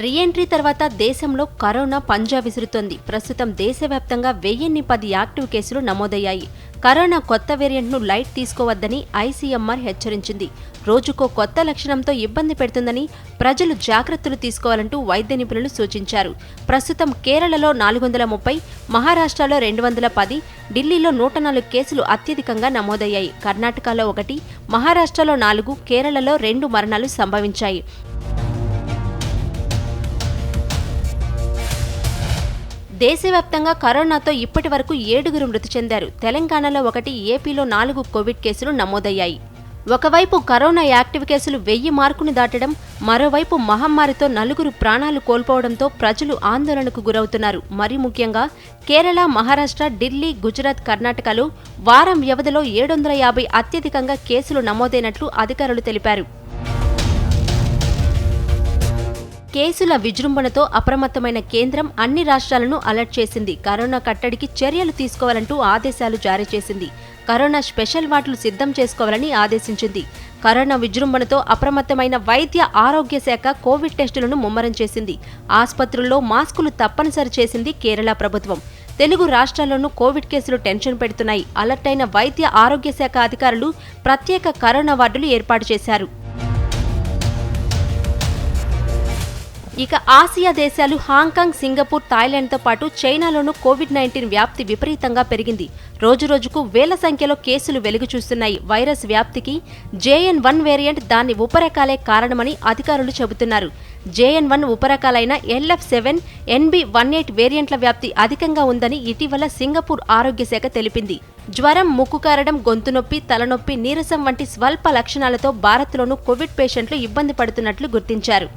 Reentry తర్వాత దేశంలో corona పంజా విసురుతోంది. ప్రస్తుతం దేశవ్యాప్తంగా వెయ్యిన్ని పది యాక్టివ్ కేసులు నమోదయ్యాయి. కరోనా కొత్త వేరియంట్ను లైట్ తీసుకోవద్దని ఐసీఎంఆర్ హెచ్చరించింది. రోజుకో కొత్త లక్షణంతో ఇబ్బంది పెడుతుందని ప్రజలు జాగ్రత్తలు తీసుకోవాలంటూ వైద్య నిపుణులు సూచించారు. ప్రస్తుతం కేరళలో నాలుగు వందల ముప్పై మహారాష్ట్రలో రెండు వందల పది ఢిల్లీలో నూట నాలుగు కేసులు అత్యధికంగా నమోదయ్యాయి. కర్ణాటకలో ఒకటి మహారాష్ట్రలో నాలుగు కేరళలో రెండు మరణాలు సంభవించాయి. దేశవ్యాప్తంగా కరోనాతో ఇప్పటి వరకు ఏడుగురు మృతి చెందారు. తెలంగాణలో ఒకటి ఏపీలో నాలుగు కోవిడ్ కేసులు నమోదయ్యాయి. ఒకవైపు కరోనా యాక్టివ్ కేసులు వెయ్యి మార్కును దాటడం మరోవైపు మహమ్మారితో నలుగురు ప్రాణాలు కోల్పోవడంతో ప్రజలు ఆందోళనకు గురవుతున్నారు. మరి ముఖ్యంగా కేరళ మహారాష్ట్ర ఢిల్లీ గుజరాత్ కర్ణాటకలో వారం వ్యవధిలో ఏడు వందల యాభై అత్యధికంగా కేసులు నమోదైనట్లు అధికారులు తెలిపారు. కేసుల విజృంభణతో అప్రమత్తమైన కేంద్రం అన్ని రాష్ట్రాలను అలర్ట్ చేసింది. కరోనా కట్టడికి చర్యలు తీసుకోవాలంటూ ఆదేశాలు జారీ చేసింది. కరోనా స్పెషల్ వార్డులు సిద్ధం చేసుకోవాలని ఆదేశించింది. కరోనా విజృంభణతో అప్రమత్తమైన వైద్య ఆరోగ్య శాఖ కోవిడ్ టెస్టులను ముమ్మరం చేసింది. ఆసుపత్రుల్లో మాస్కులు తప్పనిసరి చేసింది కేరళ ప్రభుత్వం. తెలుగు రాష్ట్రాల్లోనూ కోవిడ్ కేసులు టెన్షన్ పెడుతున్నాయి. అలర్ట్ అయిన వైద్య ఆరోగ్య శాఖ అధికారులు ప్రత్యేక కరోనా వార్డులు ఏర్పాటు చేశారు. ఇక ఆసియా దేశాలు హాంకాంగ్ సింగపూర్ థాయిలాండ్తో పాటు చైనాలోనూ కోవిడ్ నైన్టీన్ వ్యాప్తి విపరీతంగా పెరిగింది. రోజురోజుకు వేల సంఖ్యలో కేసులు వెలుగు చూస్తున్నాయి. వైరస్ వ్యాప్తికి జేఎన్ వన్ వేరియంట్ దాని ఉపరకాలే కారణమని అధికారులు చెబుతున్నారు. JN one ఉపరకాలైన LF seven NB one eight వేరియంట్ల వ్యాప్తి అధికంగా ఉందని ఇటీవల సింగపూర్ ఆరోగ్య శాఖ తెలిపింది. జ్వరం ముక్కు కారడం గొంతు నొప్పి తలనొప్పి నీరసం వంటి స్వల్ప లక్షణాలతో భారత్లోనూ కోవిడ్ పేషెంట్లు ఇబ్బంది పడుతున్నట్లు గుర్తించారు.